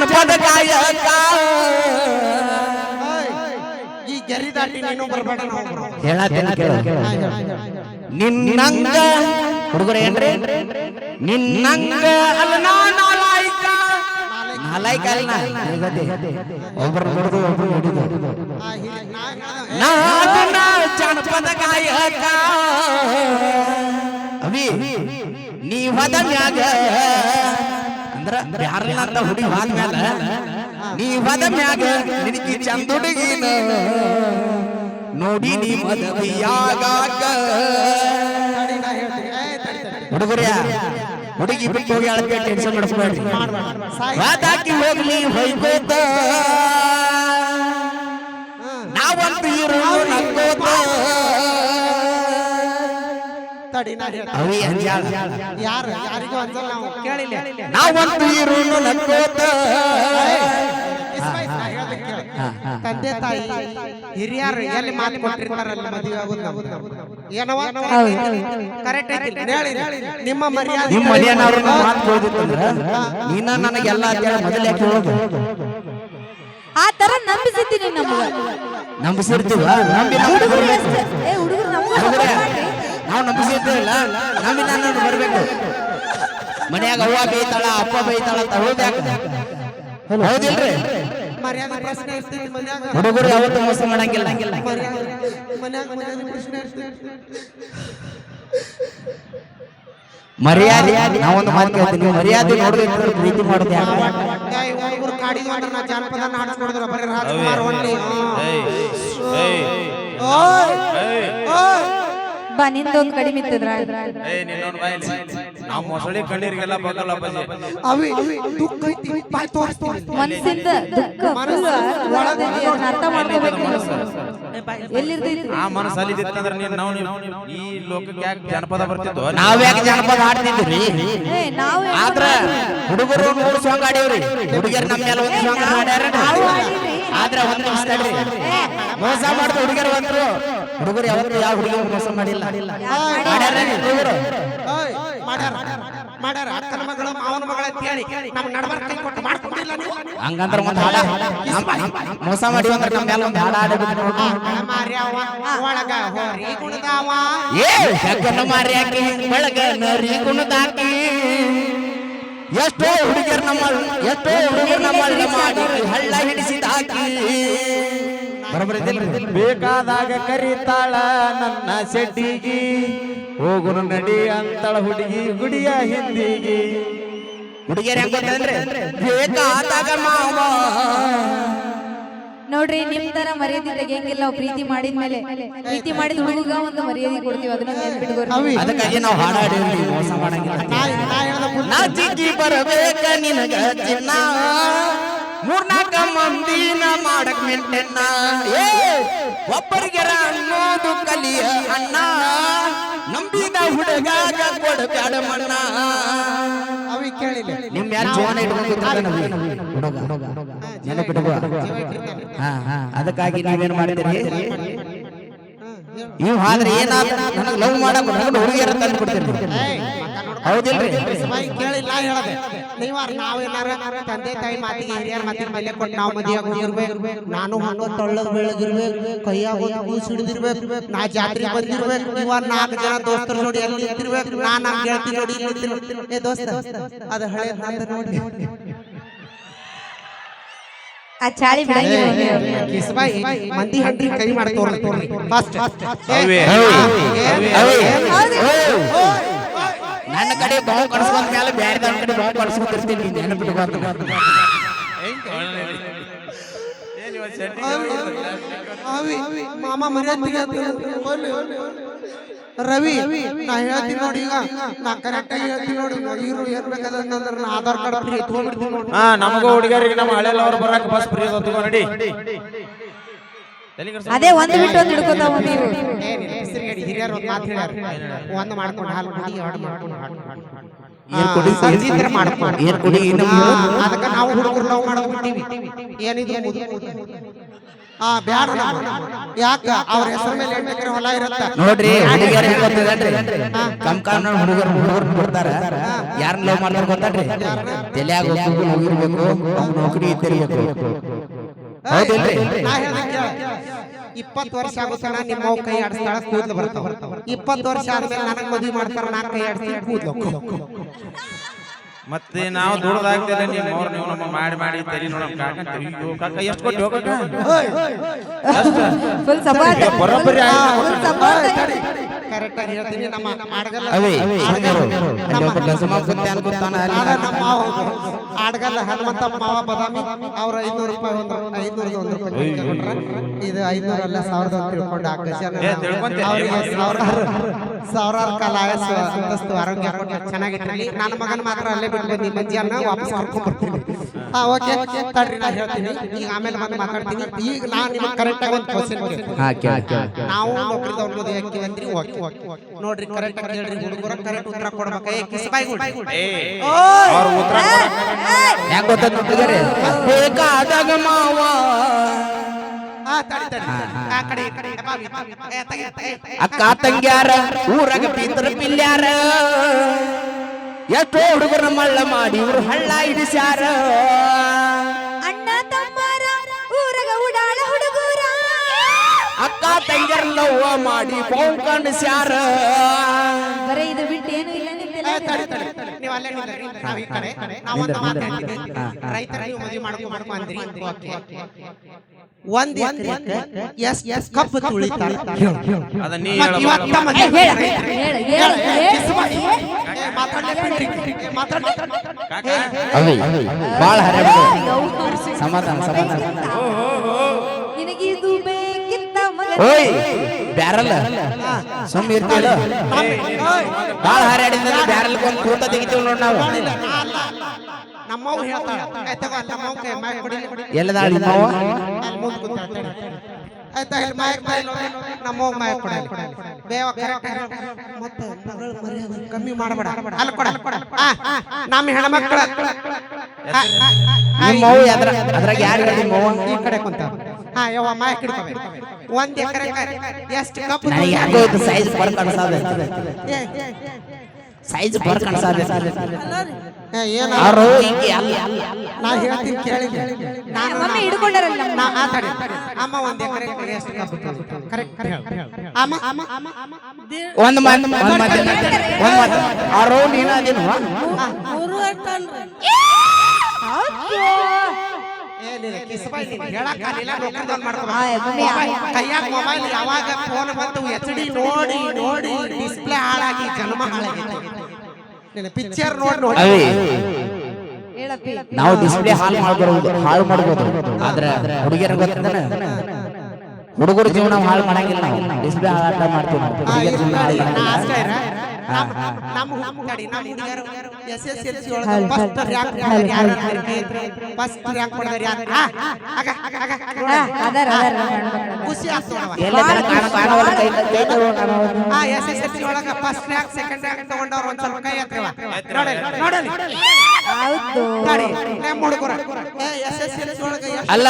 ಜನಪದ ಗಾಯಕ ಈ ಗೆರಿ ದಾಟಿ ನೀನು ಬರ್ಬೇಡ. ಹೇಳತ್ತೇನೆ ಕೇಳು. ನಿನ್ನಂಗ ಹುಡುಗರ ಏನ್ರಿ ನಿನ್ನಂಗ ಅಲ್ಲ ನಾ ನಾಲಾಯ್ಕ. ಅಲ್ಲ ನಾದನ ಜನಪದ ಗಾಯಕ. ಅವಿ ಹೋದ ಮ್ಯಾಗ ಅಂದ್ರ ಅಂತ ಹುಡುಗಿ ಹೋದ ಮ್ಯಾಲ ನೀ ಹೋದ ಮ್ಯಾಗ ನಿನಗೆ ಚಂದ ನೋಡಿ ನೀ ಮದುವೆಯಾಗಾಕ. ಹುಡುಗರ್ಯ, ಹುಡುಗಿ ಬಿಟ್ಟು ಹೋಗಿ ಅಳಕ್ಕೆ ಟೆನ್ಷನ್ ಮಾಡಿಸ್ಬೇಡ್ರಿ. ವಾದಾಕಿ ಹೋಗ್ಲಿ ಹೋಯ್ಕೋತ ನಾವಂತ ಇರೋ ನಕ್ಕೋತ. ಅವಿ ಅಂಜಾಳ. ಯಾರು ಯಾರಿಗೂ ಅಂಜಲ್ಲ ನಾವು? ಕೇಳಿಲ್ಲ. ನಾವಂತೂ ನಕ್ಕೋತ. ತಂದೆ ತಾಯಿ ಹಿರಿಯರು ಎಲ್ಲಿ ಮಾತು ಕೊಟ್ಟಿರ್ತಾರಲ್ಲ ಮದುವೆ ಆಗೋದು ನಾವು. ಏನವ್ವ? ಕರೆಕ್ಟ್ ಐತಿ ಹೇಳಿ ನಿಮ್ಮ ಮರ್ಯಾದೆ ನಿಮ್ಮ ಮನೆಯವ್ರು ಮಾತು ನೀನ ನನಗೆಲ್ಲ ಮೊದಲು ಯಾಕೆ ಹೇಳೋದು ಆ ತರ ನಂಬಿಸಿದ್ದೀನಿ ನಮ್ಗೆ ನಂಬಿಸಿರ್ತೀವ? ನಂಬಿ ಹುಡುಗರು ಹುಡುಗರೇ, ನಾವು ನಂಬಿಸಿರ್ತೀವಲ್ಲ ನಮ್ಮಿಂದ ನಾನು ಬರಬೇಕು ಮನ್ಯಾಗ ಅವ್ವ ಬೈತಾಳ ಅಪ್ಪ ಬೈತಾಳ ಅಂತ ಹೌದ್ಯಾಕ ಹೌದಿಲ್ರಿ ಹುಡುಗರು ಯಾವತ್ತೂ ಮೋಸ ಮಾಡಂಗಿಲ್ಲ ಮರ್ಯಾದೆ ನಾವೊಂದು ಮಾತು ಕೇಳ್ತೀನಿ ನೀವು ಮರ್ಯಾದೆ ನೋಡ್ಬೇಕು ಪ್ರೀತಿ ನಾ ಜಾನಪದ ಬಾ ನಿಂದೊಂದು ಕಡಿಮೆ ನಾವು ಮೊಸಳಿ ಕಣ್ಣೀರಿಗೆಲ್ಲ ಬಗಲ್ಲ ಬಜೆ ಅವಿ ದುಃಖ ಐತಿ ಬಾಯ್ ತೋರಿಸ್ತೀನಿ. ಮನಸ್ಸಿಂದ ದುಃಖ ಅರ್ಥ ಮಾಡ್ಕೋಬೇಕು ಎಲ್ಲಿರ್ತೈತಿ? ಆ ಮನಸ್ಸು ಅಲ್ಲಿದ್ದಿತ್ತಂದ್ರೆ ನೀನ್ ನಾವು ಈ ಲೋಕಕ್ಕೆ ಯಾಕೆ ಜನಪದ ಬರ್ತಿದ್ವು? ನಾವ್ಯಾಕೆ ಜನಪದ ಹಾಡ್ತಿದ್ವಿ ಏ ನಾವು ಆದ್ರ ಹುಡುಗರು ಮೂರು ಸಾಂಗ್ ಆಡ್ಯಾವ್ರಿ ಹುಡುಗಿಯರು ನಮ್ಮೆಲ್ಲ ಒಂದು ಸಾಂಗ್. ಒಂದ್ ಮೋಸ ಹುಡುಗರು ಬಂದ್ರು. ಹುಡುಗರು ಯಾವತ್ತೂ ಯಾವ ಹುಡುಗಿ ಮೋಸ ಮಾಡಿಲ್ಲ. ಮಾಡ್ಯಾರೇನ್ರಿ ಹುಡುಗರು? ಓಯ್ ಮಾಡ್ಯಾರ ಮಾಡ್ಯಾರ. ಅಕ್ಕನ ಮಗಳು ಮಾವನ ಮಗಳ ಅಂತ ನಮ್ಮ ನಡಬರ್ಕ ಕೈ ಕೊಟ್ಟು ಮಾಡ್ಕೊಂಡಿಲ್ಲ ನೀವು. ಹಂಗಂದ್ರ ಒಂದ್ ಹಾಡ. ನಮ್- ನಮ್- ಮೋಸ ಮಾಡಿ ಅಂದ್ರೆ ನಮ್ಮ ಮೇಲೆ ಒಂದು ಹಾಡ ಆಡಬೇಕು ಮಾರ್ಯಾವ ಒಳಗ ಹೋರಿ ಕುಣದಾವ ಏ ಹೆಗ್ಗನ ಮಾರ್ಯಾಕಿ ನರಿ ಗುಣದಾಕಿ. ಎಷ್ಟೋ ಹುಡುಗಿಯರು ನಮ್ಮ ಎಷ್ಟೋ ಹುಡುಗರು ನಮ್ಮ ಮಾಡಿ ಹಳ್ಳ ಹಿಡಿಸಿದಾಕಿ ಬೇಕಾದಾಗ ಕರಿತಾಳ ನನ್ನ ಸೆಟ್ಟಿಗಿ ಹೋಗುನು ನಡಿ ಅಂತಳ ಹುಡುಗಿ ಗುಡಿಯ ಹಿಂದಿಗಿ. ಹುಡುಗಿಯರ್ ಹೆಂಗ್ ಗೊತ್ತಂದ್ರೆ ಬೇಕಾದಾಗ ಮಾವ. ನೋಡ್ರಿ ನಿಮ್ ತರ ಮರ್ಯಾದೆ ತೆಗಿಯಂಗಿಲ್ಲ ನಾವು ಪ್ರೀತಿ ಮಾಡಿದ್ಮೇಲೆ. ಪ್ರೀತಿ ಮಾಡಿದ ಹುಡುಗ ಒಂದು ಮರ್ಯಾದೆ ಕೊಡ್ತೀವಿ ಅದನ್ನ ನೆನ್ಪಿಟ್ಕೋರಿ ಅದಕ್ಕಾಗಿ ನಾವು ಹಾಡಾಡಿವ್ರಿ ಮೋಸ ಮಾಡಂಗಿಲ್ಲ. ನಾ ಹೇಳ್ದ ಬರಬೇಕ ನಿನಗ ಚಿನ್ನ. ಮೂರ್ನಾಲ್ಕ ಮಂದಿನ ಮಾಡಕ್ ಮೆಂಟೆನ್ನ ಏ ಒಬ್ಬರಿಗೆರ ಅನ್ನೋದು ಕಲಿಯ ಅಣ್ಣ. ನಂಬಿದ ಹುಡುಗಾಗ ಕೊಡಬೇಡ ಮಣ್ಣ. ಅವಿ ಕೇಳಿಲ್ಲ ನಿಮ್ ಯಾರು ಜೀವನ ಇಟ್ಕೊಂಡಿರ್ತಾರ ಹುಡುಗ ನೆನಪಿಟ್ಕೋ. ಹಾ ಹಾ. ಅದಕ್ಕಾಗಿ ನಾವೇನು ಮಾಡ್ತೀರಿ? ನೀವು ಆದ್ರೆ ಏನಾದ ನನಗೆ ಲವ್ ಮಾಡಕ್ ನನಗೆ ಹುಡುಗಿಯರ ತಂದು ಹೌದಿಲ್ರಿ? ಬಾಯಿ ಕೇಳಿಲ್ಲ ಹೇಳದೆ. ತಂದೆ ತಾಯಿ ಮಾತಿಗೆ ಹಿರಿಯರ ಮಾತಿನ ಮೇಲೆ ಕೊಟ್ಟು ನಾವು ಮದುವೆ ಹೋಗಿರ್ಬೇಕು ನಾನು ಹಂಗ ತೊಳ್ಳದ್ ಬೆಳಗಿರ್ಬೇಕು ಕೈಯಾಗ ಕೂಸ್ ಹಿಡಿದಿರ್ಬೇಕು ನಾ ಜಾತ್ರೆ ಬಂದಿರ್ಬೇಕು. ನಾಲ್ಕು ಜನ ದೋಸ್ತರು ನೋಡಿ ಅಲ್ಲಿ ನಿಂತಿರ್ಬೇಕು? ನಾ ಗೆಳತಿ ನೋಡಿ ಇಲ್ಲಿ ನಿಂತಿರ್ಬೇಕು. ಏ ದೋಸ್ತ ಅದು ಹಳೆ ನೋಡಿ. ಆ ಚಾಳಿ ಕಿಸ್ಬಾಯಿ ಮಂದಿ ಹಂಡ್ರಿ ಕೈ ಮಾಡಿ ತೋರ್ ತೋರ್ಲಿ ಫಾಸ್ಟ್ ಅವಿ. ನನ್ನ ಕಡೆ ಬಾವು ಕಡಿಸ್ಕೊಂಡ ಮೇಲೆ ಬೇರೆ ಕಡೆ ಬಾವು ಕಡಿಸ್ಕೊಂಡಿರ್ತೀನಿ ನೆನಪಿಟ್ಕೋ ಅವಿ ಮಾಮ ಮರ್ಯಾದೆ ರವಿ ನಾ ಹೇಳ್ತೀನಿ ನೋಡಿ ಈಗ. ನಾ ಕರೆಕ್ಟ್ ಆಗಿ ಹೇಳ್ತೀನಿ ನೋಡಿ. ಇರು ಏರ್ಬೇಕಾದಂದ್ರೆ ನಾ ಆಧಾರ್ ಕಾರ್ಡ್ ಫ್ರೀ ಎತ್ಕೊಂಡ್ಬಿಡ್ತೀನಿ ನೋಡಿ. ಹಾ ನಮಗೂ ಹುಡುಗರಿಗೆ ನಮ್ಮ ಹಳೆ ಅವ್ರು ಬರಕ್ಕೆ ಬಸ್ ಫ್ರೀ ಅದ ತಗೋ ನಡಿ ಅದೇ ಒಂದು ಬಿಟ್ಟು ಒಂದು ಹಿಡ್ಕೋತಾವ ನೀವು. ಹೆಸರುಗಡಿ ಹಿರಿಯರು ಒಂದು ಮಾತು ಹೇಳ್ಯಾರ. ಒಂದು ಮಾಡ್ಕೊಂಡು ಹಾಲು ಕುಡಿ ಎರಡು ಮಾಡ್ಕೊಂಡು ಹಾಡು ಕುಡಿ. ಏನ್ ಅದಕ್ಕ ನಾವು ಹುಡುಗರು ಲವ್ ಏನಿದೆ. ಆ ಬ್ಯಾಡ. ಯಾಕ? ಅವ್ರ ಹೆಸರು ಮೇಲೆ ಎಂಟು ಎಕರೆ ಹೊಲ ಇರತ್ತ? ನೋಡ್ರಿ ಹುಡುಗಿಯರ್ ಹೆಂಗ್ ಗೊತ್ತದನ್ರಿ ಕಮ್ ಕಾಮ್ ಹುಡುಗರು ಹುಡುಗರು ಬಿಡ್ತಾರ ಯಾರನ್ನ ಲವ್ ಮಾಡ್ತಾರ ಗೊತ್ತಾಡ್ರಿ ತಲ್ಯಾಗ ಒಬ್ಬೊಬ್ರು ಹೋಗಿರ್ಬೇಕು ಅವ್ನ್ ನೌಕರಿ ಇದ್ದಿರ್ಬೇಕು ಹೌದಿಲ್ರಿ ನಾ ಹೇಳ್ದಂಗ್ ಕೇಳ. ಇಪ್ಪತ್ತು ವರ್ಷ ಆಗುತ್ತಾನ ನಿಮ್ಮ ಅವ್ವ ಕೈ ಆಡಿಸ್ತಾಳ ಕೂದಲು ಬರ್ತಾವ ಇಪ್ಪತ್ತು ವರ್ಷ ಆದ್ಮೇಲೆ ನನಗ್ ಮದ್ವಿ ಮಾಡ್ತಾರ ನಾ ಕೈ ಆಡಿಸ್ತೀನಿ ಕೂದಲು. ಮತ್ತೆ ನಾವು ದುಡ್ದಾಗ್ತೇವೆ ನೀವು ನೀವು ನಮ್ಮ ಮಾಡಿ ಮಾಡಿ ತರಿ ನೋಡಿ ಎಷ್ಟು ಕೊಟ್ಟು ಹೋಗಕ್ಕ? ಬರೋಬ್ಬರಿ ಕರೆಕ್ಟ್ ಆಗಿ ಹೇಳ್ತೀನಿ ನಮ್ಮ ಆಡಗಲ್ಲ ಅವೇ ನಮ್ಮ ಮಾವ ಆಡಗಲ್ಲ ಹನುಮಂತ ಮಾವ ಬದಾಮಿ ಅವ್ರ ಐನೂರು ರೂಪಾಯಿ ಒಂದು ಐನೂರದ ಒಂದು ರೂಪಾಯಿ ಇದು ಐನೂರಲ್ಲ ಸಾವಿರದ ತಿಳ್ಕೊಂಡು ಆಕಾಶ. ಸಾವಿರಾರು ಸಾವಿರಾರು ಕಾಲ ಆಯಸ್ಸು ಅಂತಸ್ತು ಆರೋಗ್ಯ ಚೆನ್ನಾಗಿ ನನ್ನ ಮಗನ ಮಾತ್ರ ಅಲ್ಲೇ ಬಿಟ್ಟು ಬಂದು ಮಂಜಿಯನ್ನ ವಾಪಸ್ ಕರ್ಕೊಂಡು ಬರ್ತೀನಿ. ಹಾ ಓಕೆ ತಡ್ರಿ ನಾ ಹೇಳ್ತೀನಿ. ಈಗ ಆಮೇಲೆ ಬಂದು ಮಾತಾಡ್ತೀನಿ. ಈಗ ನಾನು ನಿಮಗೆ ಕರೆಕ್ಟ್ ಆಗಿ ಒಂದು ಕ್ವಶನ್ ಹಾ, ಕೇಳ್, ಕೇಳ್, ಕೇಳ್. ನಾವು ನೌಕರಿ ಮದುವೆ ಯಾಕೆ ಅಂದ್ರಿ ಓಕೆ ನೋಡ್ರಿ ಕರೆಕ್ಟ್ ಆಗಿ ಹೇಳ್ರಿ. ಹುಡುಗರ ಕರೆಕ್ಟ್ ಉತ್ತರ ಕೊಡ್ಬೇಕು. ಏ ಕಿಸ್ಬಾಯಿ ಅವ್ರ ಉತ್ತರ ಹೆಂಗ್ ಗೊತ್ತಾಗ ಬೇಕಾದಾಗ ಮಾವ. ಅಕ್ಕ ತಂಗ್ಯಾರ ಊರಾಗ ಪಿತ್ರ ಪಿಲ್ಯಾರ. ಎಷ್ಟೋ ಹುಡುಗರ ಮಳ್ಳ ಮಾಡಿ ಇವ್ರು ಹಳ್ಳ ಇಡಿಸ್ಯಾರ. ಅಣ್ಣ ತಮ್ಮರ ಊರಗ ಉಡಾಳ ಹುಡುಗರ. ಅಕ್ಕ ತಂಗ್ಯಾರ ಲವ್ವ ಮಾಡಿ ಪೌಂಕಂಡ್ ತಡಿ, ತಡಿ. ನೀವು ಅಲ್ಲೇ ನಿಂದ್ರಿ. ನಾವ್ ಈ ಕಡೆ ನಾವ್ ಒಂದು ಮಾತು ಹೇಳ್ತೀವಿ. ರೈತರ ನೀವು ಮದುವೆ ಮಾಡ್ಕೊ ಮಾಡ್ಕೊ ಅಂದ್ರಿ ಓಕೆ ಒಂದ್ ಎಕರೆಕ್ಕೆ ಎಸ್ ಎಸ್ ತುಳಿತಾರ ಅದ ನೀ ಇವತ್ತ ಹೇಳ. ಹೇಳ ಹೇಳ, ಮಾತಾಡ್ಲೇ ಬಾಳ ಸಮಾಧಾನ ಸಮಾಧಾನ ಮಗ ಓಯ್ ಬ್ಯಾರಲ್ ಸುಮ್ಮ ಇರ್ತೀವಲ್ಲ ಬಾಳ ಹಾರಾಡಿದ್ರೆ ಬ್ಯಾರಲ್ ಕೊಂದ್ ಕೂತ ತೆಗಿತೀವಿ ನೋಡ್ ನಾವು. ಇಲ್ಲ, ನಾ ಅಲ್ಲ. ನಮ್ಮವ್ವ ಹೇಳ್ತಾಳ ಏ, ತಗೋ, ನಮ್ಮವ್ವ ಕೈ ಮ್ಯಾಗ್ ಕೊಡಿ. ಎಲ್ಲದಾಳ ನಿಮ್ಮವ್ವ ಅಲ್ಲಿ ಮುಂದ್ ಕೂತಾಳ. ಆಯ್ತಾ ಇಲ್ಲಿ ಬೇವ ಕರೆ ಮತ್ತೆ ಮಗಳ ಮರ್ಯಾದೆ ಕಮ್ಮಿ ಮಾಡಬೇಡ. ಅಲ್ಲಿ ಕೊಡ ಆ, ನಮ್ಮ ಹೆಣ್ಮಕ್ಳ. ಅದ್ರ ಅದ್ರಾಗ ಯಾರು ನಿಮ್ಮವ್ ಈ ಕಡೆ ಕುಂತ ಹಾ ಯವ್ವ ಮಾಯಕ್ ಹಿಡ್ಕೊಬೇಕು ಒಂದ್ ಎಕರೆ ಎಷ್ಟು ಕಪ್ ನನಗೆ ಯಾಕೋ ಇದು ಸೈಜ್ ಬರ್ ಕನ್ಸಾದ ಏ, ಸೈಜ್ ಬರ್ ಏನ ಅವ್ರು ಹಿಂಗೆ ಅಲ್ಲ. ನಾ ಹೇಳ್ತೀನಿ ಕೇಳಿ. ನಾನು ಹಿಡ್ಕೊಂಡಾರಲ್ಲ ನಾ ಮಾತಾಡಿ ಅಮ್ಮ ಒಂದ್ ಎಕರೆ ಎಷ್ಟು ಕಪ್ ಕರೆಕ್ಟ್ ಅಮ್ಮ ಅಮ್ಮ ಅಮ್ಮ ಅಮ್ಮ. ಒಂದ್ ಮಾತ್ ಒಂದ್ ಮಾತ್ ಒಂದ್ ಮಾತ್ ಅವ್ರು ನೀನ ಅದೇನು ಕೈಯಾಗ ಮೊಬೈಲ್ ಯಾವಾಗ ಫೋನ್ ಬಂತು ಎಚ್ ಡಿ ನೋಡಿ ನೋಡಿ ಡಿಸ್ಪ್ಲೇ ಹಾಳಾಗಿ ಜನ್ಮ ಹಾಳಾಗಿ ಪಿಕ್ಚರ್ ನೋಡಿ ನೋಡಿ. ನಾವು ಡಿಸ್ಪ್ಲೇ ಹಾಳು ಮಾಡಬಹುದು ಹಾಳು ಮಾಡ್ಬೋದು. ಆದ್ರೆ ಹುಡುಗಿಯರ ಗೊತ್ತದನ ಹುಡುಗರು ಜೀವನ ಹಾಳು ಮಾಡಂಗಿಲ್ಲ ನಾವು. ಡಿಸ್ಪ್ಲೇ ಹಾಳಾಟ ಮಾಡ್ತೀವಿ ನಮ್ಮ ನಮ್ಮ ನಮ್ಮ SSLC ಒಳಗೆ first rank ಯಾರು ಹೊಡೆದವ್ರು ಯಾರು? ಆ, ಆಗ. ಅದಾರ ಅದಾರ. ಖುಷಿ. ಆ ಎಸ್ ಎಸ್ ಎಲ್ ಸಿ ಒಳಗ ಫಸ್ಟ್ ರ್ಯಾಂಕ್ ಸೆಕೆಂಡ್ ರ್ಯಾಂಕ್ ತಗೊಂಡವ್ರು ಒಂದ್ ಸ್ವಲ್ಪ ಕೈ ಎತ್ತವ ನೋಡಲಿ ನೋಡಲಿ ಹೌದು ನೋಡಿ ನಮ್ಮ ಹುಡುಗರು ಏ ಎಸ್ ಎಸ್ ಎಲ್ ಸಿ ಒಳಗ ಎಷ್ಟು ಅಲ್ಲ.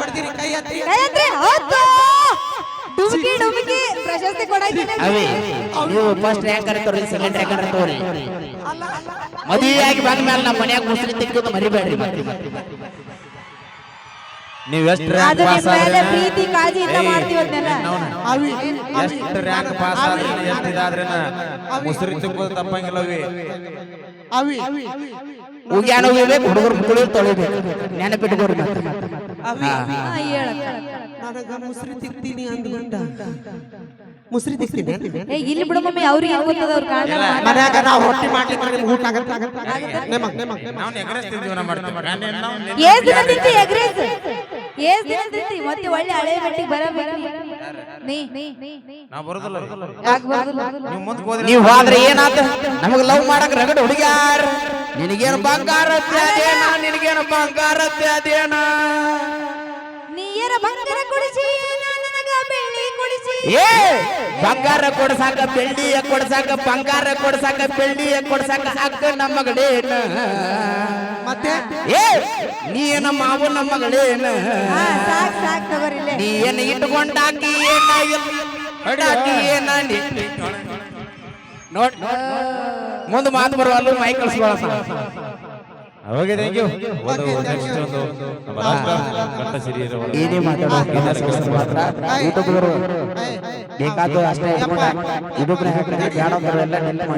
ಹೊಡ್ದಿರಿ ಕೈ ಎತ್ತಿ ಕೈ ಎತ್ತಿ, ಹೌದು. ಡುಮ್ಕಿ ಡುಮ್ಕಿ ಪ್ರಶಸ್ತಿ ಕೊಡಾಕಿನ ಅವಿ ನೀವು ಫಸ್ಟ್ ರ್ಯಾಂಕ್ ತೋರಿ ಸೆಕೆಂಡ್ ರ್ಯಾಂಕ್ ತೋರಿ. ಮದುವೆ ಆಗಿ ಬಂದ ಮೇಲೆ ನಮ್ಮ ಮನ್ಯಾಗ ಮುಸ್ಲಿ ತೆಗೆದು ಮರಿಬೇಡ್ರಿ ನೀವು ಎಷ್ಟು ರ್ಯಾಂಕ್ ಪಾಸ್ ಆದ್ರೆ ಪ್ರೀತಿ ಕಾಳಜಿಯಿಂದ ಮಾಡ್ತೀವಿ ಅದನ್ನೆಲ್ಲ. ಅವಿ ಎಷ್ಟು ರ್ಯಾಂಕ್ ಪಾಸ್ ಆದ್ರೆ ಎಷ್ಟಿದಾದ್ರೇನ ಮುಸುರಿ ತುಂಬೋದು ತಪ್ಪಂಗಿಲ್ಲವಿ ಅವಿ ಉಗ್ಯಾನ ಹೋಗ್ಬೇಕು ಹುಡುಗರು ಮುಕ್ಕಳು ತೊಳಿಬೇಕು. ನೆನಪಿಟ್ಕೋರಿ ಮತ್ತೆ. ನನಗ ಮುಸ್ರಿ ತಿಕ್ತೀನಿ ಅಂದ್ಕೊಂಡ. ಮುಸ್ರಿ ತಿಕ್ತೀನಿ. ಏ ಇಲ್ಲಿ ಬಿಡು ಮಮ್ಮಿ ಅವ್ರಿಗೆ ಏನ್ ಗೊತ್ತದ ಅವ್ರ ಕಾರಣ ಮನ್ಯಾಗ ನಾವು ರೊಟ್ಟಿ ಮಾಡ್ಲಿಕ್ಕೆ ನಿಮ್ಗೆ ಊಟ ಆಗತ್ತೆ ನಿಮಗ್ ನಿಮಗ್ ನಾವು ಮಾಡ್ತೀವಿ ಏಸ್ ದಿನ ತಿಂತಿ ಎಗ್ರೇಸ್ ಏಸ್ ದಿನ ತಿಂತಿ ಮತ್ತೆ ಒಳ್ಳೆ ಹಳೆ ಬರ ಬರಬೇಕು. ಬರ ನಾವು ಬರೋದಿಲ್ಲ ನೀವು ಮುಂದಕ್ಕೆ ಹೋದ್ರೆ ನೀವ್ ಹೋದ್ರೆ ಏನಾತ? ನಮಗ್ ಲವ್ ಮಾಡಕ್ ರಗಡ್ ಹುಡುಗ್ಯಾರ. ನಿನಗೇನು ಬಂಗಾರ ಅದೇನ ನಿನಗೇನು ಬಂಗಾರ ಅದೇನ ನೀಯರ ಬಂಗಾರ ಕೊಡಿಸಿ? ನನಗ ಬೆಳ್ಳಿ ಕೊಡಿಸಿ? ಏ ಬಂಗಾರ ಕೊಡ್ಸಾಕ ಬೆಳ್ಳಿಯ ಕೊಡ್ಸಾಕ ಬಂಗಾರ ಕೊಡ್ಸಾಕ ಬೆಳ್ಳಿಯ ಕೊಡ್ಸಾಕ ಅಕ್ಕ ನಮ್ಮ ಮಗಳೇನ ಮತ್ತೆ? ಏ ನೀ ಏನ ಮಾವು ನಮ್ಮ ಮಗಳೇನ ಹಾ ಸಾಕ್ ಸಾಕ್ ತಗೋರಿಲ್ಲೇ ನೀ ಏನ ಇಟ್ಕೊಂಡಾಕಿ ಏನ ಇಟ್ಟಾಕಿ ಏನ ನೀ ನೋಡ್ ಮುಂದೆ ಮಾತು ಬರುವಲ್ಲ ಮೈ ಕಳಿಸ್ಕೊಳ್ಳ ಥ್ಯಾಂಕ್ ಯು ಏನೇ ಮಾತಾಡೋದು ಅಷ್ಟೇ ಹಾಕಿದ್ರೆ ಎಲ್ಲ ನೆನ್ಪು